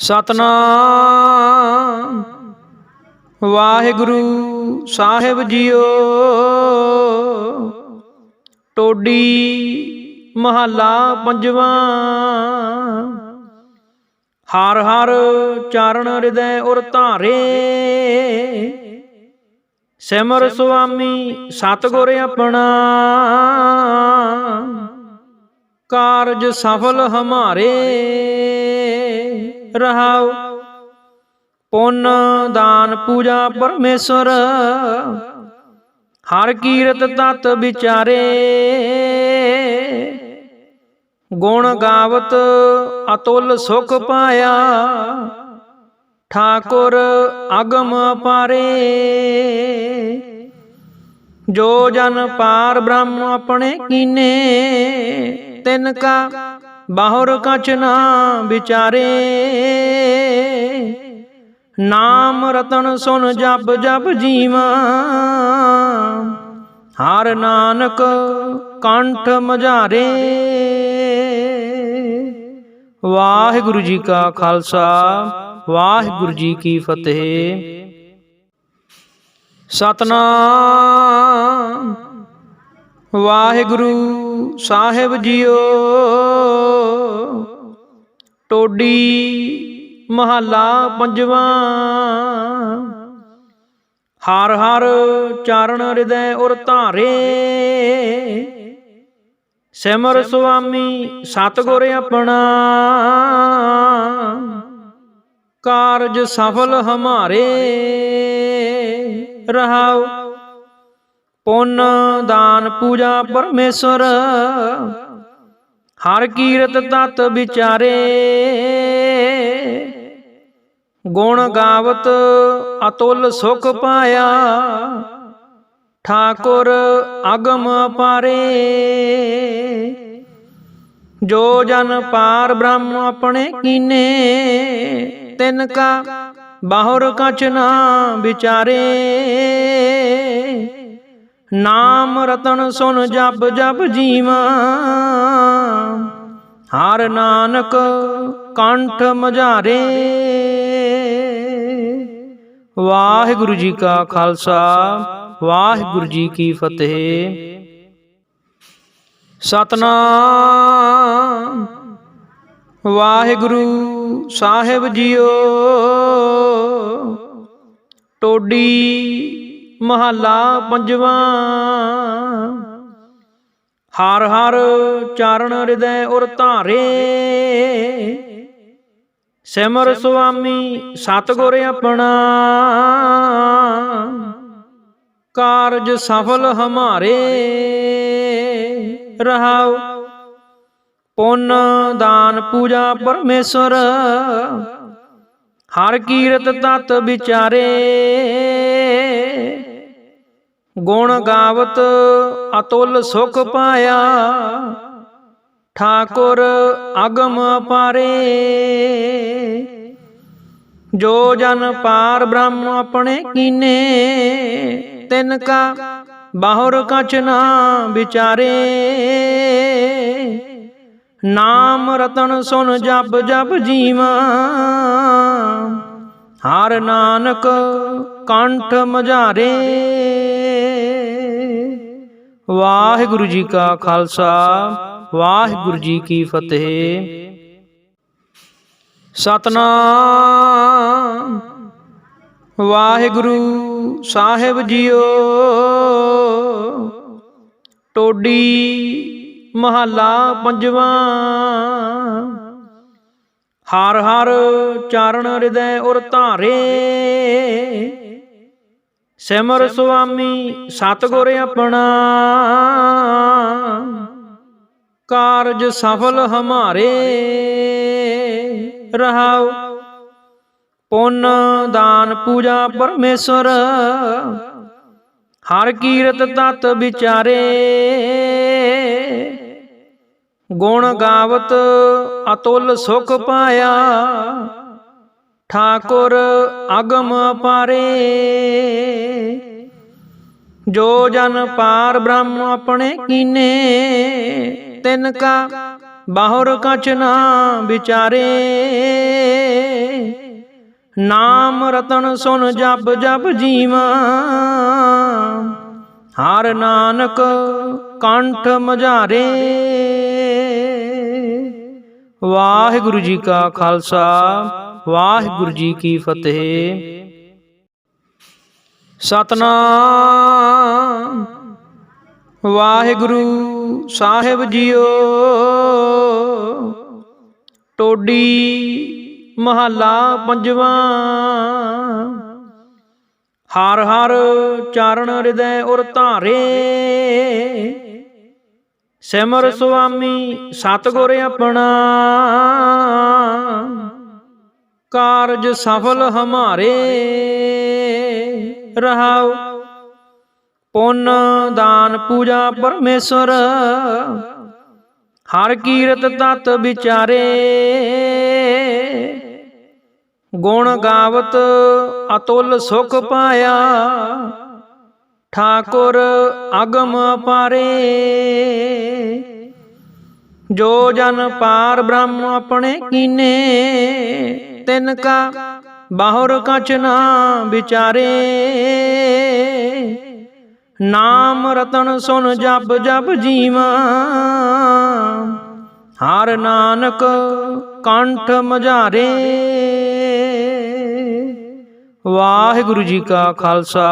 ਸਤਨਾਮ। ਵਾਹਿਗੁਰੂ ਸਾਹਿਬ ਜੀਓ। ਟੋਡੀ ਮਹੱਲਾ ਪੰਜਵਾਂ। ਹਰ ਹਰ ਚਰਨ ਹਿਰਦੈ ਉਰ ਧਾਰੇ। ਸਿਮਰ ਸੁਆਮੀ ਸਤਿਗੁਰ ਆਪਣਾ। ਕਾਰਜ ਸਫਲ ਹਮਾਰੇ। ਰਹਾਉ। ਪੁੰਨ, ਦਾਨ, ਪੂਜਾ ਪਰਮੇਸ਼ਰ ਹਰ ਕੀਰਤ ਤਤ ਵਿਚਾਰੇ। ਗੁਣ ਗਾਵਤ ਅਤੁਲ ਸੁਖ ਪਾਇਆ। ਠਾਕੁਰ ਅਗਮ ਪਾਰੇ ਜੋ ਜਨ ਪਾਰ ਬ੍ਰਹਮ ਆਪਣੇ ਕੀਨੇ, ਤਿਨ ਕਾ ਬਾਹਰ ਕਛ ਨਾ ਵਿਚਾਰੇ। ਨਾਮ ਰਤਨ ਸੁਨ ਜਪ ਜਪ ਜੀਵਾ। ਹਰ ਨਾਨਕ ਕੰਠ ਮਝਾਰੇ। ਵਾਹਿਗੁਰੂ ਜੀ ਕਾ ਖਾਲਸਾ, ਵਾਹਿਗੁਰੂ ਜੀ ਕੀ ਫਤਿਹ। ਸਤਨਾਮ। ਵਾਹਿਗੁਰੂ ਸਾਹਿਬ ਜੀਓ। ਟੋਡੀ ਮਹੱਲਾ ਪੰਜਵਾਂ। ਹਰ ਹਰ ਚਰਨ ਹਿਰਦੈ ਉਰ ਧਾਰੇ। ਸਿਮਰ ਸੁਆਮੀ ਸਤਿਗੁਰ ਆਪਣਾ। ਕਾਰਜ ਸਫਲ ਹਮਾਰੇ। ਰਹਾਉ ਪੁੰਨ ਦਾਨ ਪੂਜਾ ਪਰਮੇਸ਼ਰ ਹਰ ਕੀਰਤ ਤਤ ਵਿਚਾਰੇ। ਗੁਣ ਗਾਵਤ ਅਤੁਲ ਸੁਖ ਪਾਇਆ। ਠਾਕੁਰ ਅਗਮ ਪਾਰੇ। ਜੋ ਜਨ ਪਾਰ ਬ੍ਰਹਮ ਆਪਣੇ ਕੀਨੇ, ਤਿਨ ਕਾ ਬਾਹਰ ਕਛ ਨਾ ਵਿਚਾਰੇ। ਨਾਮ ਰਤਨ ਸੁਨ ਜਪ ਜਪ ਜੀਵਾ। ਹਰ ਨਾਨਕ ਕੰਠ ਮਝਾਰੇ। ਵਾਹਿਗੁਰੂ ਜੀ ਕਾ ਖਾਲਸਾ, ਵਾਹਿਗੁਰੂ ਜੀ ਕੀ ਫਤਿਹ। ਸਤਨਾਮ। ਵਾਹਿਗੁਰੂ ਸਾਹਿਬ ਜੀਓ। ਟੋਡੀ ਮਹੱਲਾ ਪੰਜਵਾਂ। ਹਰ ਹਰ ਚਰਨ ਹਿਰਦੈ ਔਰ ਧਾਰੇ। ਸਿਮਰ ਸੁਆਮੀ ਸਤਿਗੁਰ ਆਪਣਾ। ਕਾਰਜ ਸਫਲ ਹਮਾਰੇ। ਰਹਾਓ ਪੁੰਨ ਦਾਨ ਪੂਜਾ ਪਰਮੇਸ਼ਰ ਹਰ ਕੀਰਤ ਤਤ ਵਿਚਾਰੇ। ਗੁਣ ਗਾਵਤ ਅਤੁਲ ਸੁਖ ਪਾਇਆ। ਠਾਕੁਰ ਅਗਮ ਪਾਰੇ। ਜੋ ਜਨ ਪਾਰ ਬ੍ਰਹਮ ਆਪਣੇ ਕੀਨੇ, ਤਿਨ ਕਾ ਬਾਹਰ ਕਛ ਨਾ ਵਿਚਾਰੇ। ਨਾਮ ਰਤਨ ਸੁਨ ਜਪ ਜਪ ਜੀਵਾ। ਹਰ ਨਾਨਕ ਕੰਠ ਮਝਾਰੇ। ਵਾਹਿਗੁਰੂ ਜੀ ਕਾ ਖਾਲਸਾ, ਵਾਹਿਗੁਰੂ ਜੀ ਕੀ ਫਤਿਹ। ਸਤਨਾਮ। ਵਾਹਿਗੁਰੂ ਸਾਹਿਬ ਜੀਓ, ਟੋਡੀ ਮਹੱਲਾ ਪੰਜਵਾਂ। ਹਰ ਹਰ ਚਰਨ ਹਿਰਦੈ ਉਰ ਧਾਰੇ। ਸਿਮਰ ਸੁਆਮੀ ਸਤਿਗੁਰ ਆਪਣਾ। ਕਾਰਜ ਸਫਲ ਹਮਾਰੇ। ਰਹਾਓ ਪੁੰਨ, ਦਾਨ, ਪੂਜਾ ਪਰਮੇਸ਼ਰ ਹਰ ਕੀਰਤ ਤਤ ਵਿਚਾਰੇ। ਗੁਣ ਗਾਵਤ ਅਤੁਲ ਸੁਖ ਪਾਇਆ। ਠਾਕੁਰ ਅਗਮ ਪਾਰੇ। ਜੋ ਜਨ ਪਾਰ ਬ੍ਰਹਮ ਆਪਣੇ ਕੀਨੇ, ਤਿਨ ਕਾ ਬਾਹਰ ਕਛ ਨਾ ਵਿਚਾਰੇ। ਨਾਮ ਰਤਨ ਸੁਨ ਜਪ ਜਪ ਜੀਵਾ, ਹਰ ਨਾਨਕ ਕੰਠ ਮਝਾਰੇ। ਵਾਹਿਗੁਰੂ ਜੀ ਕਾ ਖਾਲਸਾ। ਵਾਹਿਗੁਰੂ ਜੀ ਕੀ ਫਤਿਹ। ਸਤਨਾਮ। ਵਾਹਿਗੁਰੂ ਸਾਹਿਬ ਜੀਓ। ਟੋਡੀ ਮਹੱਲਾ ਪੰਜਵਾਂ। ਹਰ ਹਰ ਚਰਨ ਹਿਰਦੈ ਔਰ ਧਾਰੇ। ਸਿਮਰ ਸੁਆਮੀ ਸਤਿਗੁਰ ਆਪਣਾ। ਕਾਰਜ ਸਫਲ ਹਮਾਰੇ। ਰਹਾਉ। ਪੁੰਨ, ਦਾਨ, ਪੂਜਾ ਪਰਮੇਸ਼ਰ ਹਰ ਕੀਰਤ ਤਤ ਵਿਚਾਰੇ। ਗੁਣ ਗਾਵਤ, ਅਤੁਲ ਸੁਖ ਪਾਇਆ। ਠਾਕੁਰ, ਅਗਮ ਪਾਰੇ ਜੋ ਜਨ ਪਾਰ ਬ੍ਰਹਮ ਆਪਣੇ ਕੀਨੇ, ਤਿਨ ਕਾ ਬਾਹੁਰ ਕਛ ਨਾ ਵਿਚਾਰੇ। ਨਾਮ ਰਤਨ ਸੁਨ ਜਪ ਜਪ ਜੀਵਾ, ਹਰ ਨਾਨਕ ਕੰਠ ਮਝਾਰੇ। ਵਾਹਿਗੁਰੂ ਜੀ ਕਾ ਖਾਲਸਾ,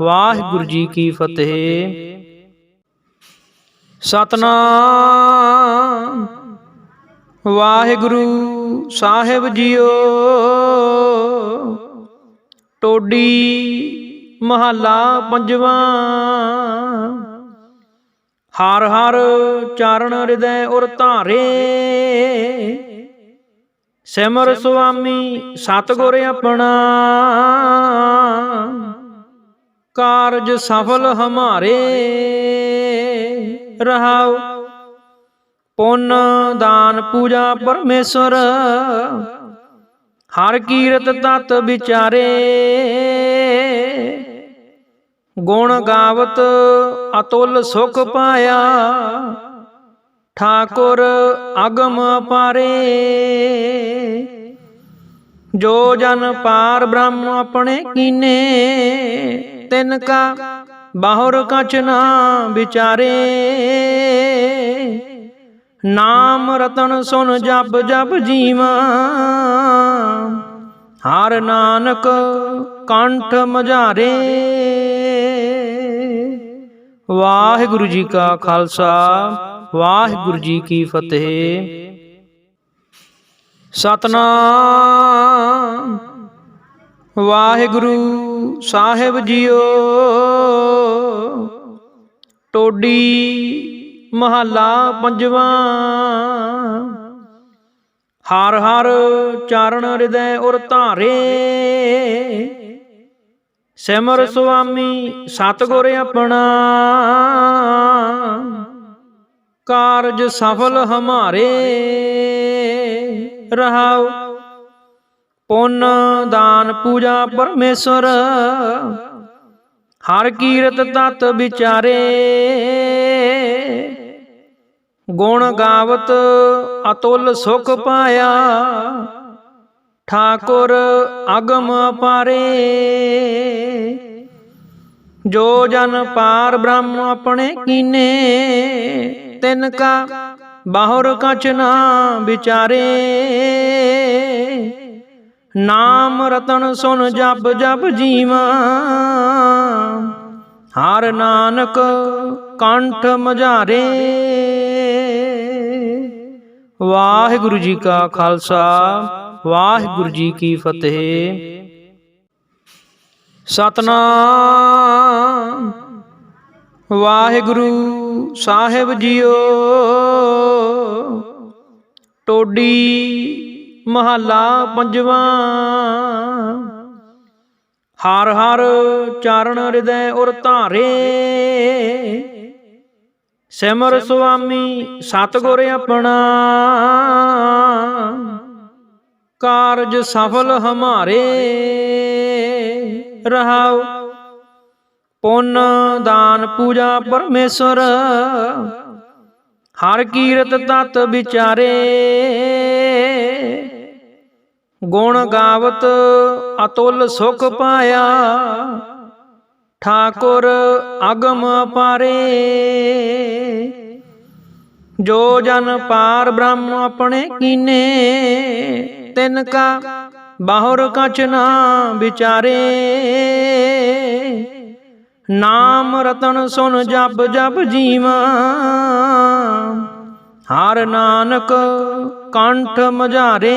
ਵਾਹਿਗੁਰੂ ਜੀ ਕੀ ਫਤਿਹ। ਸਤਨਾਮ। ਵਾਹਿਗੁਰੂ ਸਾਹਿਬ ਜੀਓ। ਟੋਡੀ ਮਹੱਲਾ ਪੰਜਵਾਂ। ਹਰ ਹਰ ਚਰਨ ਹਿਰਦੈ ਉਰ ਧਾਰੇ। ਸਿਮਰ ਸੁਆਮੀ ਸਤਿਗੁਰ ਆਪਣਾ। ਕਾਰਜ ਸਫਲ ਹਮਾਰੇ। ਰਹਾਉ। ਪੁੰਨ, ਦਾਨ, ਪੂਜਾ ਪਰਮੇਸ਼ਰ ਹਰ ਕੀਰਤ ਤਤ ਵਿਚਾਰੇ। ਗੁਣ ਗਾਵਤ ਅਤੁਲ ਸੁਖ ਪਾਇਆ, ਠਾਕੁਰ ਅਗਮ ਪਾਰੇ। ਜੋ ਜਨ ਪਾਰ ਬ੍ਰਹਮ ਆਪਣੇ ਕੀਨੇ, ਤਿਨ ਕਾ ਬਾਹੁਰ ਕਛ ਨਾ ਵਿਚਾਰੇ। ਨਾਮ ਰਤਨ ਸੁਨ ਜਪ ਜਪ ਜੀਵਾ। ਹਰ ਨਾਨਕ ਕੰਠ ਮਝਾਰੇ। ਵਾਹਿਗੁਰੂ ਜੀ ਕਾ ਖਾਲਸਾ, ਵਾਹਿਗੁਰੂ ਜੀ ਕੀ ਫਤਿਹ। ਸਤਨਾਮ। ਵਾਹਿਗੁਰੂ ਸਾਹਿਬ ਜੀਓ। ਟੋਡੀ ਮਹੱਲਾ ਪੰਜਵਾਂ। ਹਰ ਹਰ ਚਰਨ ਹਿਰਦੈ ਉਰ ਧਾਰੇ। ਸਿਮਰ ਸੁਆਮੀ ਸਤਿਗੁਰ ਆਪਣਾ। ਕਾਰਜ ਸਫਲ ਹਮਾਰੇ। ਰਹਾਓ ਪੁੰਨ ਦਾਨ ਪੂਜਾ ਪਰਮੇਸ਼ਰ ਹਰ ਕੀਰਤ ਤਤ ਵਿਚਾਰੇ। ਗੁਣ ਗਾਵਤ ਅਤੁਲ ਸੁਖ ਪਾਇਆ। ਠਾਕੁਰ ਅਗਮ ਪਾਰੇ। ਜੋ ਜਨ ਪਾਰ ਬ੍ਰਹਮ ਆਪਣੇ ਕੀਨੇ ਤਿਨ ਕਾ ਬਾਹੁਰ ਕਛ ਨਾ ਵਿਚਾਰੇ। ਨਾਮ ਰਤਨ ਸੁਨ ਜਪ ਜਪ ਜੀਵਾ। ਹਰ ਨਾਨਕ ਕੰਠ ਮਝਾਰੇ। ਵਾਹਿਗੁਰੂ ਜੀ ਕਾ ਖਾਲਸਾ, ਵਾਹਿਗੁਰੂ ਜੀ ਕੀ ਫਤਿਹ। ਸਤਨਾਮ। ਵਾਹਿਗੁਰੂ ਸਾਹਿਬ ਜੀਓ। ਟੋਡੀ ਮਹੱਲਾ ਪੰਜਵਾਂ। ਹਰ ਹਰ ਚਰਨ ਹਿਰਦੈ ਔਰ ਧਾਰੇ। ਸਿਮਰ ਸੁਆਮੀ ਸਤਿਗੁਰ ਆਪਣਾ। ਕਾਰਜ ਸਫਲ ਹਮਾਰੇ। ਰਹਾਓ ਪੁੰਨ ਦਾਨ ਪੂਜਾ ਪਰਮੇਸ਼ਰ ਹਰ ਕੀਰਤ ਤਤ ਵਿਚਾਰੇ। ਗੁਣ ਗਾਵਤ ਅਤੁਲ ਸੁਖ ਪਾਇਆ। ਠਾਕੁਰ ਅਗਮ ਪਾਰੇ। ਜੋ ਜਨ ਪਾਰ ਬ੍ਰਹਮ ਆਪਣੇ ਕੀਨੇ, ਤਿਨ ਕਾ ਬਾਹੁਰ ਕਛ ਨਾ ਵਿਚਾਰੇ। ਨਾਮ ਰਤਨ ਸੁਨ ਜਪ ਜਪ ਜੀਵਾ। ਹਰ ਨਾਨਕ ਕੰਠ ਮਝਾਰੇ।